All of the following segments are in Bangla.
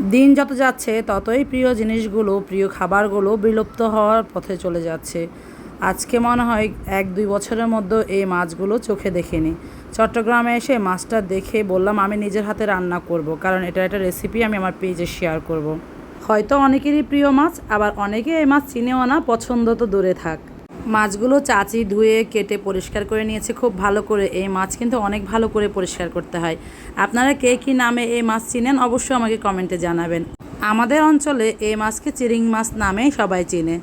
দিন যত যাচ্ছে, ততই প্রিয় জিনিসগুলো, প্রিয় খাবারগুলো বিলুপ্ত হওয়ার পথে চলে যাচ্ছে। আজকে মনে হয় এক দুই বছরের মধ্যে এই মাছগুলো চোখে দেখিনি। চট্টগ্রামে এসে মাছটা দেখে বললাম, আমি নিজের হাতে রান্না করব, কারণ এটা একটা রেসিপি আমি আমার পেজে শেয়ার করব। হয়তো অনেকেরই প্রিয় মাছ, আবার অনেকে এই মাছ চিনেও না, পছন্দ তো দূরে থাক। মাছগুলো চাচি ধুয়ে কেটে পরিষ্কার করে নিয়েছে। খুব ভালো করে এই মাছ কিন্তু অনেক ভালো করে পরিষ্কার করতে হয়। আপনারা কে কী নামে এই মাছ চিনেন অবশ্যই আমাকে কমেন্টে জানাবেন। আমাদের অঞ্চলে এই মাছকে চিরিং মাছ নামেই সবাই চিনে।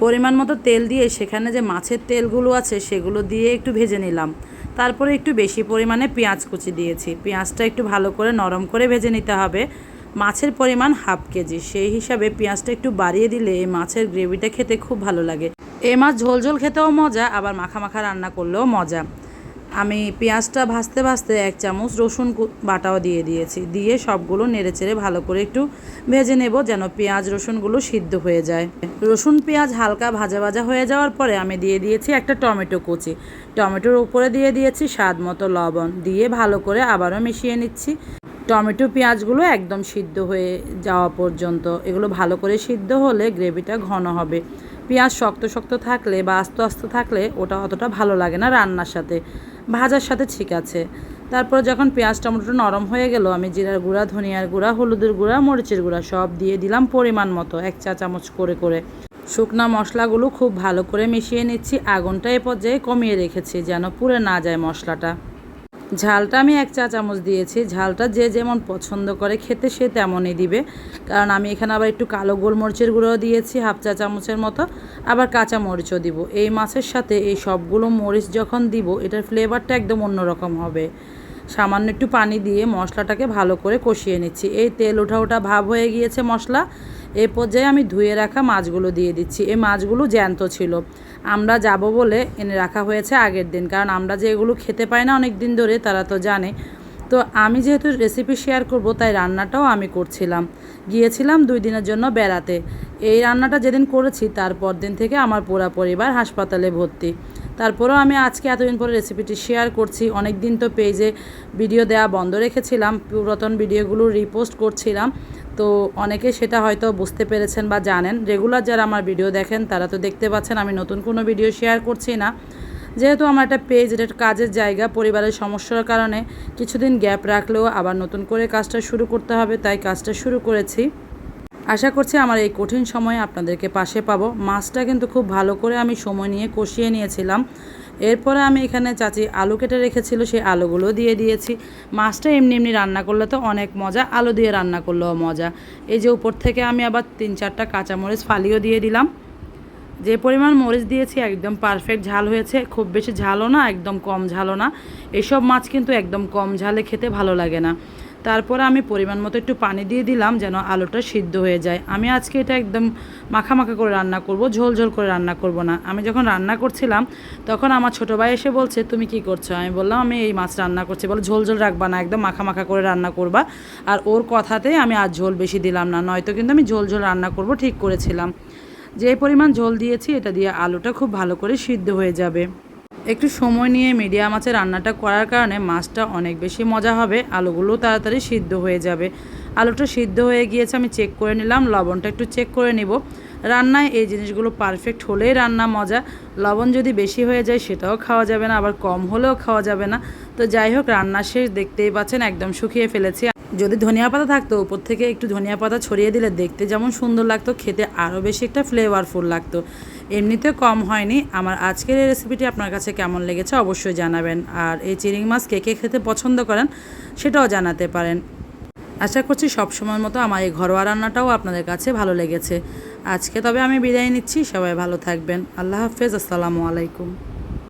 পরিমাণ মতো তেল দিয়ে সেখানে যে মাছের তেলগুলো আছে সেগুলো দিয়ে একটু ভেজে নিলাম। তারপরে একটু বেশি পরিমাণে পেঁয়াজ কুচি দিয়েছি। পেঁয়াজটা একটু ভালো করে নরম করে ভেজে নিতে হবে। মাছের পরিমাণ হাফ কেজি। সেই হিসাবে পেঁয়াজটা একটু বাড়িয়ে দিলে এই মাছের গ্রেভিটা খেতে খুব ভালো লাগে। এই মাছ ঝোল ঝোল খেতেও মজা, আবার মাখা মাখা রান্না করলেও মজা। আমি পেঁয়াজটা ভাজতে ভাজতে এক চামচ রসুন বাটাও দিয়ে দিয়েছি। দিয়ে সবগুলো নেড়েচেড়ে ভালো করে একটু ভেজে নেব যেন পেঁয়াজ রসুনগুলো সিদ্ধ হয়ে যায়। রসুন পেঁয়াজ হালকা ভাজা ভাজা হয়ে যাওয়ার পরে আমি দিয়ে দিয়েছি একটা টমেটো কুচি। টমেটোর উপরে দিয়ে দিয়েছি স্বাদ মতো লবণ। দিয়ে ভালো করে আবারও মিশিয়ে নিচ্ছি। টমেটো পেঁয়াজগুলো একদম সিদ্ধ হয়ে যাওয়া পর্যন্ত। এগুলো ভালো করে সিদ্ধ হলে গ্রেভিটা ঘন হবে। পেঁয়াজ শক্ত শক্ত থাকলে বা আস্ত আস্ত থাকলে ওটা অতটা ভালো লাগে না রান্নার সাথে। ভাজার সাথে ঠিক আছে। তারপর যখন পেঁয়াজ টমেটো নরম হয়ে গেল, আমি জিরার গুঁড়া, ধনিয়ার গুঁড়া, হলুদের গুঁড়া, মরিচের গুঁড়া সব দিয়ে দিলাম পরিমাণ মতো, এক চা চামচ করে করে। শুকনা মশলাগুলো খুব ভালো করে মিশিয়ে নিচ্ছি। আগুনটা এ পর্যায়ে কমিয়ে রেখেছি যেন পুড়ে না যায় মশলাটা। ঝালটা আমি এক চা চামচ দিয়েছি। ঝালটা যে যেমন পছন্দ করে খেতে সে তেমনই দিবে। কারণ আমি এখানে আবার একটু কালো গোলমরিচের গুঁড়ো দিয়েছি, হাফ চা চামচের মতো। আবার কাঁচা মরিচও দিব। এই মাছের সাথে এই সবগুলো মরিচ যখন দিব, এটার ফ্লেভারটা একদম অন্যরকম হবে। সামান্য একটু পানি দিয়ে মশলাটাকে ভালো করে কষিয়ে নিচ্ছি। এই তেল ওঠা ওঠা ভাব হয়ে গিয়েছে মশলা। এ পর্যায়ে আমি ধুয়ে রাখা মাছগুলো দিয়ে দিচ্ছি। এই মাছগুলো জ্যান্ত ছিল। আমরা যাব বলে এনে রাখা হয়েছে আগের দিন। কারণ আমরা যে এগুলো খেতে পাই না অনেক দিন ধরে, তারা তো জানে। তো আমি যেহেতু রেসিপি শেয়ার করব, তাই রান্নাটাও আমি করছিলাম। গিয়েছিলাম দুই দিনের জন্য বেড়াতে। এই রান্নাটা যেদিন করেছি তারপর দিন থেকে আমার পুরা পরিবার হাসপাতালে ভর্তি। তারপরেও আমি আজকে এতদিন পরে রেসিপিটি শেয়ার করছি। অনেক দিন তো পেজে ভিডিও দেওয়া বন্ধ রেখেছিলাম, পুরাতন ভিডিওগুলো রিপোস্ট করছিলাম। তো অনেকে সেটা হয়তো বুঝতে পেরেছেন বা জানেন। রেগুলার যারা আমার ভিডিও দেখেন, তারা তো দেখতে পাচ্ছেন আমি নতুন কোনো ভিডিও শেয়ার করছি না। যেহেতু আমার একটা পেজ এটা কাজের জায়গা, পরিবারের সমস্যার কারণে কিছুদিন গ্যাপ রাখলেও আবার নতুন করে কাজটা শুরু করতে হবে, তাই কাজটা শুরু করেছি। আশা করছি আমার এই কঠিন সময়ে আপনাদেরকে পাশে পাবো। মাছটা কিন্তু খুব ভালো করে আমি সময় নিয়ে কষিয়ে নিয়েছিলাম। এরপরে আমি এখানে চাচি আলু কেটে রেখেছিল, সেই আলুগুলো দিয়ে দিয়েছি। মাছটা এমনি এমনি রান্না করলে তো অনেক মজা, আলু দিয়ে রান্না করলেও মজা। এই যে উপর থেকে আমি আবার তিন চারটা কাঁচামরিচ ফালিও দিয়ে দিলাম। যে পরিমাণ মরিচ দিয়েছি একদম পারফেক্ট ঝাল হয়েছে। খুব বেশি ঝালও না, একদম কম ঝালও না। এসব মাছ কিন্তু একদম কম ঝালে খেতে ভালো লাগে না। তারপরে আমি পরিমাণ মতো একটু পানি দিয়ে দিলাম যেন আলুটা সিদ্ধ হয়ে যায়। আমি আজকে এটা একদম মাখা মাখা করে রান্না করব, ঝোল ঝোল করে রান্না করব না। আমি যখন রান্না করছিলাম, তখন আমার ছোটো ভাই এসে বলছে, তুমি কি করছ? আমি বললাম, আমি এই মাছ রান্না করছি। বলে, ঝোল ঝোল রাখবা না, একদম মাখা মাখা করে রান্না করবা। আর ওর কথাতেই আমি আর ঝোল বেশি দিলাম না, নয়তো কিন্তু আমি ঝোল ঝোল রান্না করব, ঠিক করেছিলাম। যে পরিমাণ ঝোল দিয়েছি, এটা দিয়ে আলুটা খুব ভালো করে সিদ্ধ হয়ে যাবে। একটু সময় নিয়ে মিডিয়াম মাছের রান্নাটা করার কারণে মাছটা অনেক বেশি মজা হবে আলুগুলো তাড়াতাড়ি সিদ্ধ হয়ে যাবে। আলুটা সিদ্ধ হয়ে গিয়েছে, আমি চেক করে নিলাম, লবণটা একটু চেক করে নিব। রান্নায় এই জিনিসগুলো পারফেক্ট হলেই রান্না মজা, লবণ যদি বেশি হয়ে যায় সেটাও খাওয়া যাবে না, আবার কম হলেও খাওয়া যাবে না। তো যাই হোক, রান্না শেষ, দেখতেই পাচ্ছেন, একদম শুকিয়ে ফেলেছি। যদি ধনিয়া পাতা থাকতো, উপর থেকে একটু ধনিয়া পাতা ছড়িয়ে দিলে দেখতে যেমন সুন্দর লাগতো, খেতে আরও বেশি একটা ফ্লেভারফুল লাগতো। এমনিতে কম হয়নি। আমার আজকের এই রেসিপিটি আপনার কাছে কেমন লেগেছে অবশ্যই জানাবেন। আর এই চিংড়ি মাছ কে কে খেতে পছন্দ করেন সেটাও জানাতে পারেন। আশা করছি সবসময়ের মতো আমার এই ঘরোয়া রান্নাটাও আপনাদের কাছে ভালো লেগেছে। আজকে তবে আমি বিদায় নিচ্ছি। সবাই ভালো থাকবেন। আল্লাহ হাফেজ। আসসালামু আলাইকুম।